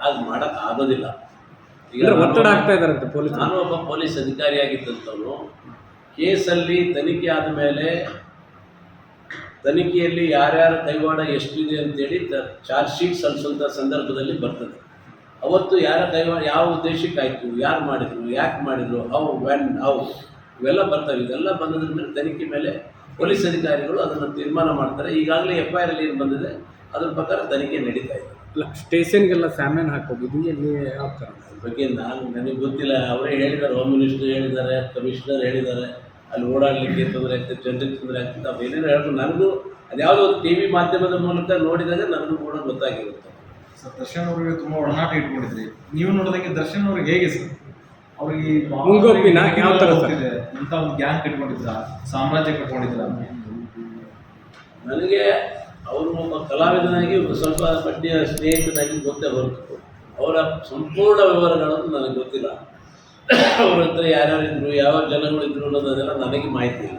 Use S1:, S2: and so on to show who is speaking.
S1: ಹಾಗೆ ಮಾಡಕ್ ಆಗೋದಿಲ್ಲ. ಈಗ
S2: ಒತ್ತಡ ಆಗ್ತಾ ಇದಾರಂತೆ ಪೊಲೀಸ್
S1: ನಾನು ಒಬ್ಬ ಪೊಲೀಸ್ ಅಧಿಕಾರಿಯಾಗಿದ್ದಂಥವನು ಕೇಸಲ್ಲಿ ತನಿಖೆ ಆದ ಮೇಲೆ ತನಿಖೆಯಲ್ಲಿ ಯಾರ್ಯಾರ ಕೈವಾಡ ಎಷ್ಟಿದೆ ಅಂತೇಳಿ ಚಾರ್ಜ್ ಶೀಟ್ ಸಲ್ಲಿಸುವಂಥ ಸಂದರ್ಭದಲ್ಲಿ ಬರ್ತದೆ. ಅವತ್ತು ಯಾರ ಕೈವಾಡ ಯಾವ ಉದ್ದೇಶಕ್ಕಾಯಿತು ಯಾರು ಮಾಡಿದ್ರು ಯಾಕೆ ಮಾಡಿದ್ರು ಹೌ ವ್ಯಾನ್ ಹೌ ಇವೆಲ್ಲ ಬರ್ತವೆ. ಇದೆಲ್ಲ ಬಂದದ್ರ ಮೇಲೆ ತನಿಖೆ ಮೇಲೆ ಪೊಲೀಸ್ ಅಧಿಕಾರಿಗಳು ಅದನ್ನು ತೀರ್ಮಾನ ಮಾಡ್ತಾರೆ. ಈಗಾಗಲೇ ಎಫ್ ಐ ಆರ್ ಅಲ್ಲಿ ಏನು ಬಂದಿದೆ ಅದ್ರ ಪ್ರಕಾರ ತನಿಖೆ ನಡೀತಾ ಇದೆ.
S2: ಸ್ಟೇಷನ್ಗೆಲ್ಲ ಸಾಮಾನು ಹಾಕೋದು ಎಲ್ಲಿ ಯಾವ ಥರ
S1: ಅದ್ರ ಬಗ್ಗೆ ನಾನು ನನಗೆ ಗೊತ್ತಿಲ್ಲ ಅವರೇ ಹೇಳಿದ್ದಾರೆ ಹೋಮ್ ಮಿನಿಸ್ಟರ್ ಹೇಳಿದ್ದಾರೆ ಕಮಿಷನರ್ ಹೇಳಿದ್ದಾರೆ ಅಲ್ಲಿ ಓಡಾಡಲಿಕ್ಕೆ ತೊಂದರೆ ಆಗ್ತದೆ ಜನರಿಗೆ ತೊಂದರೆ ಆಗ್ತದೆ ಅವ್ರು ಏನೇನು ಹೇಳಿದ್ರು ನನಗೂ ಅದ್ಯಾವುದೋ ಒಂದು ಟಿ ವಿ ಮಾಧ್ಯಮದ ಮೂಲಕ ನೋಡಿದಾಗ ನನಗೂ ಕೂಡ ಗೊತ್ತಾಗಿರುತ್ತೆ.
S3: ಸರ್ ದರ್ಶನ್ ಅವರಿಗೆ ತುಂಬ ಒಡನಾಟ ಇಟ್ಕೊಂಡಿದ್ರಿ. ನೀವು ನೋಡೋದಕ್ಕೆ ದರ್ಶನ್ ಅವ್ರಿಗೆ ಹೇಗೆ ಸರ್? ಅವ್ರಿಗೆ
S2: ಮುಂಗೋಪಿನ ಯಾವ ಥರ?
S3: ಗೊತ್ತಿದೆ ಇಂಥ ಒಂದು ಗ್ಯಾಂಗ್ ಕಟ್ಕೊಂಡಿದ್ರ ಸಾಮ್ರಾಜ್ಯ ಕಟ್ಕೊಂಡಿದ್ರ?
S1: ನನಗೆ ಅವರು ಒಬ್ಬ ಕಲಾವಿದನಾಗಿ ಸ್ವಲ್ಪ ಬಡ್ಡಿಯ ಸ್ನೇಹಿತನಾಗಿ ಗೊತ್ತೇ ಹೊರತು ಅವರ ಸಂಪೂರ್ಣ ವಿವರಗಳನ್ನು ನನಗೆ ಗೊತ್ತಿಲ್ಲ. ಅವರ ಹತ್ರ ಯಾರ್ಯಾರಿದ್ರು, ಯಾವ ಜನಗಳು ಅನ್ನೋದನ್ನೆಲ್ಲ ನನಗೆ ಮಾಹಿತಿ ಇಲ್ಲ.